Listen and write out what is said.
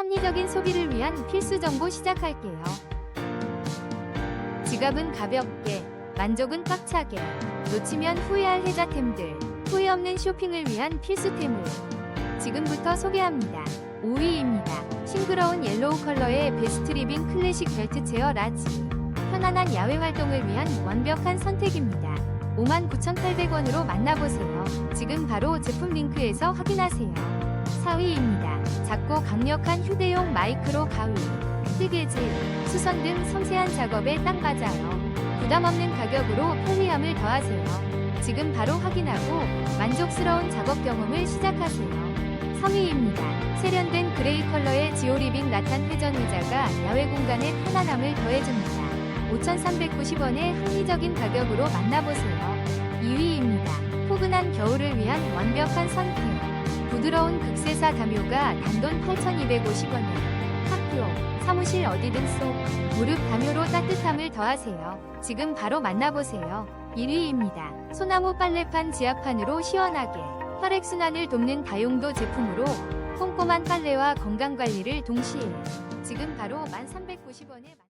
합리적인 소비를 위한 필수 정보 시작할게요. 지갑은 가볍게, 만족은 꽉차게, 놓치면 후회할 혜자템들, 후회 없는 쇼핑을 위한 필수템을 지금부터 소개합니다. 5위입니다. 싱그러운 옐로우 컬러의 베스트 리빙 클래식 벨트 체어 라지. 편안한 야외 활동을 위한 완벽한 선택입니다. 59,800원으로 만나보세요. 지금 바로 제품 링크에서 확인하세요. 4위입니다. 작고 강력한 휴대용 마이크로 가위, 뜨개질, 수선 등 섬세한 작업에 딱 맞아요. 부담 없는 가격으로 편리함을 더하세요. 지금 바로 확인하고 만족스러운 작업 경험을 시작하세요. 3위입니다. 세련된 그레이 컬러의 지오리빙 라탄 회전 의자가 야외 공간에 편안함을 더해줍니다. 5,390원의 합리적인 가격으로 만나보세요. 2위입니다. 포근한 겨울을 위한 완벽한 선택. 부드러운 극세사 담요가 단돈 8,250원에 학교, 사무실 어디든 쏙 무릎 담요로 따뜻함을 더하세요. 지금 바로 만나보세요. 1위입니다. 소나무 빨래판 지압판으로 시원하게 혈액순환을 돕는 다용도 제품으로 꼼꼼한 빨래와 건강관리를 동시에 지금 바로 1,390원에